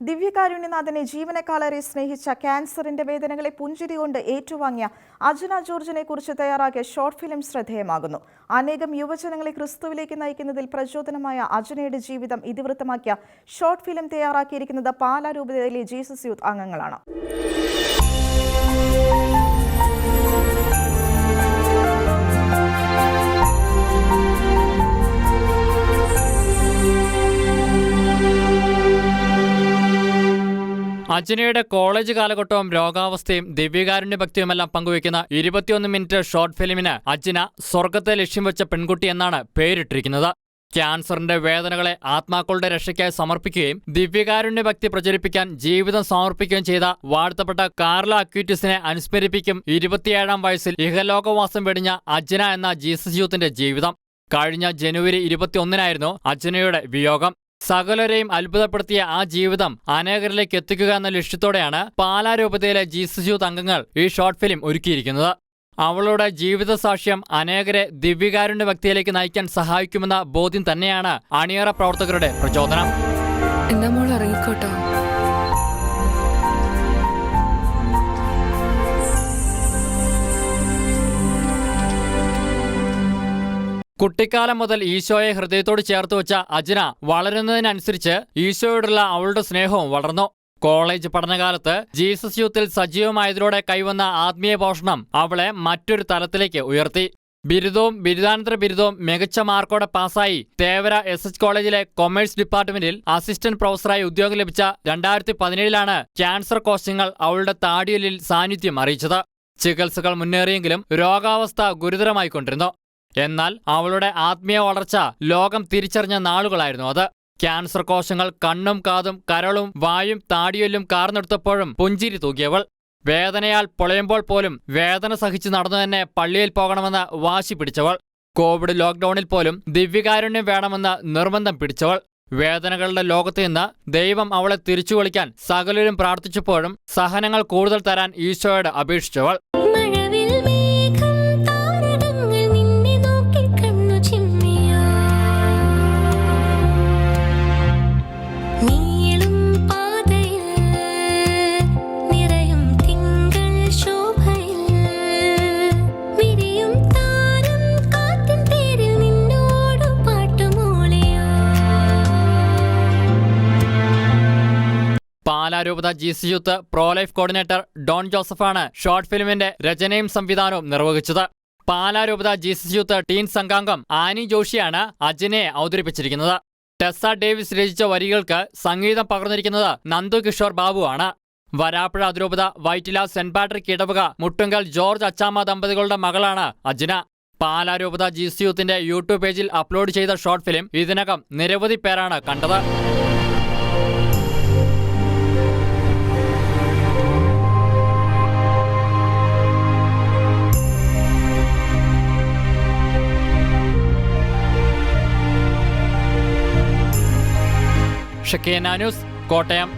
ദിവ്യകാരുണ്യനാഥനെ ജീവനക്കാളേറെ സ്നേഹിച്ച ക്യാൻസറിന്റെ വേദനകളെ പുഞ്ചിരി കൊണ്ട് ഏറ്റുവാങ്ങിയ അജന ജോർജിനെ കുറിച്ച് തയ്യാറാക്കിയ ഷോർട്ട് ഫിലിം ശ്രദ്ധേയമാകുന്നു. അനേകം യുവജനങ്ങളെ ക്രിസ്തുവിലേക്ക് നയിക്കുന്നതിൽ പ്രചോദനമായ അജനയുടെ ജീവിതം ഇതിവൃത്തമാക്കിയ ഷോർട്ട് ഫിലിം തയ്യാറാക്കിയിരിക്കുന്നത് പാലാ രൂപതയിലെ ജീസസ് യൂത്ത് അംഗങ്ങളാണ്. അജനയുടെ കോളേജ് കാലഘട്ടവും രോഗാവസ്ഥയും ദിവ്യകാരുണ്യ ഭക്തിയുമെല്ലാം പങ്കുവയ്ക്കുന്ന ഇരുപത്തിയൊന്ന് മിനിറ്റ് ഷോർട്ട് ഫിലിമിന് അജ്ന സ്വർഗത്തെ ലക്ഷ്യം വെച്ച പെൺകുട്ടി എന്നാണ് പേരിട്ടിരിക്കുന്നത്. ക്യാൻസറിന്റെ വേദനകളെ ആത്മാക്കളുടെ രക്ഷയ്ക്കായി സമർപ്പിക്കുകയും ദിവ്യകാരുണ്യ ഭക്തി പ്രചരിപ്പിക്കാൻ ജീവിതം സമർപ്പിക്കുകയും ചെയ്ത വാഴ്ത്തപ്പെട്ട കാർല അക്യൂറ്റിസിനെ അനുസ്മരിപ്പിക്കും ഇരുപത്തിയേഴാം വയസ്സിൽ ഇഹലോകവാസം വെടിഞ്ഞ അജ്ന എന്ന ജീസസ് യൂത്തിന്റെ ജീവിതം. കഴിഞ്ഞ ജനുവരി ഇരുപത്തിയൊന്നിനായിരുന്നു അജ്നയുടെ വിയോഗം. സകലരെയും അത്ഭുതപ്പെടുത്തിയ ആ ജീവിതം അനേകരിലേക്ക് എത്തിക്കുക എന്ന ലക്ഷ്യത്തോടെയാണ് പാലാ രൂപതയിലെ ജീസസ് യൂത്ത് അംഗങ്ങൾ ഈ ഷോർട്ട് ഫിലിം ഒരുക്കിയിരിക്കുന്നത്. അവളുടെ ജീവിത സാക്ഷ്യം അനേകരെ ദിവ്യകാരുണ്യ വ്യക്തിയിലേക്ക് നയിക്കാൻ സഹായിക്കുമെന്ന ബോധ്യം തന്നെയാണ് അണിയറ പ്രവർത്തകരുടെ പ്രചോദനം. എന്നാ മോൾ ഇറങ്ങിക്കോട്ടോ കുട്ടിക്കാലം മുതൽ ഈശോയെ ഹൃദയത്തോട് ചേർത്ത് വെച്ച അജ്ന വളരുന്നതിനനുസരിച്ച് ഈശോയോടുള്ള അവളുടെ സ്നേഹവും വളർന്നു. കോളേജ് പഠനകാലത്ത് ജീസസ് യൂത്തിൽ സജീവമായതിലൂടെ കൈവന്ന ആത്മീയ പോഷണം അവളെ മറ്റൊരു തലത്തിലേക്ക് ഉയർത്തി. ബിരുദവും ബിരുദാനന്തര ബിരുദവും മികച്ച മാർക്കോടെ പാസായി തേവര എസ് എച്ച് കോളേജിലെ കൊമേഴ്സ് ഡിപ്പാർട്ട്മെന്റിൽ അസിസ്റ്റന്റ് പ്രൊഫസറായി ഉദ്യോഗം ലഭിച്ച രണ്ടായിരത്തി പതിനേഴിലാണ് ക്യാൻസർ കോശങ്ങൾ അവളുടെ താടിയലിൽ സാന്നിധ്യം അറിയിച്ചത്. ചികിത്സകൾ മുന്നേറിയെങ്കിലും രോഗാവസ്ഥ ഗുരുതരമായിക്കൊണ്ടിരുന്നു. എന്നാൽ അവളുടെ ആത്മീയ വളർച്ച ലോകം തിരിച്ചറിഞ്ഞ നാളുകളായിരുന്നു അത്. ക്യാൻസർ കോശങ്ങൾ കണ്ണും കാതും കരളും വായും താടിയൊല്ലും കാർന്നെടുത്തപ്പോഴും പുഞ്ചിരി തൂകിയവൾ. വേദനയാൽ പൊളയുമ്പോൾ പോലും വേദന സഹിച്ച് നടന്നു തന്നെ പള്ളിയിൽ പോകണമെന്ന് വാശി പിടിച്ചവൾ. കോവിഡ് ലോക്ക്ഡൌണിൽ പോലും ദിവ്യകാരുണ്യം വേണമെന്ന് നിർബന്ധം പിടിച്ചവൾ. വേദനകളുടെ ലോകത്ത് നിന്ന് ദൈവം അവളെ തിരിച്ചു വിളിക്കാൻ സകലരും പ്രാർത്ഥിച്ചപ്പോഴും സഹനങ്ങൾ കൂടുതൽ തരാൻ ഈശോയോട് അപേക്ഷിച്ചവൾ. പാലാ ജി Jees youth pro life coordinator Don ജോസഫാണ് short ഫിലിമിന്റെ രചനയും സംവിധാനവും നിർവഹിച്ചത്. പാലാരൂപത ജി ജീസസ് യൂത്ത് ടീൻ സംഘാംഗം ആനി ജോഷിയാണ് അജിനെ അവതരിപ്പിച്ചിരിക്കുന്നത്. ടെസ്സ ഡേവിസ് രചിച്ച വരികൾക്ക് സംഗീതം പകർന്നിരിക്കുന്നത് നന്ദു കിഷോർ ബാബുവാണ്. വരാപ്പുഴ അതിരൂപത വൈറ്റില സെന്റ് പാട്രിക് ഇടവക മുട്ടുങ്കൽ ജോർജ് അച്ചാമ്മ ദമ്പതികളുടെ മകളാണ് അജ്ന. പാലാരൂപത ജി ജീസ് യൂത്തിന്റെ യൂട്യൂബ് പേജിൽ അപ്ലോഡ് ചെയ്ത ഷോർട്ട് ഫിലിം ഇതിനകം നിരവധി പേരാണ് കണ്ടത്. ഷക്കേന ന്യൂസ് കോട്ടയം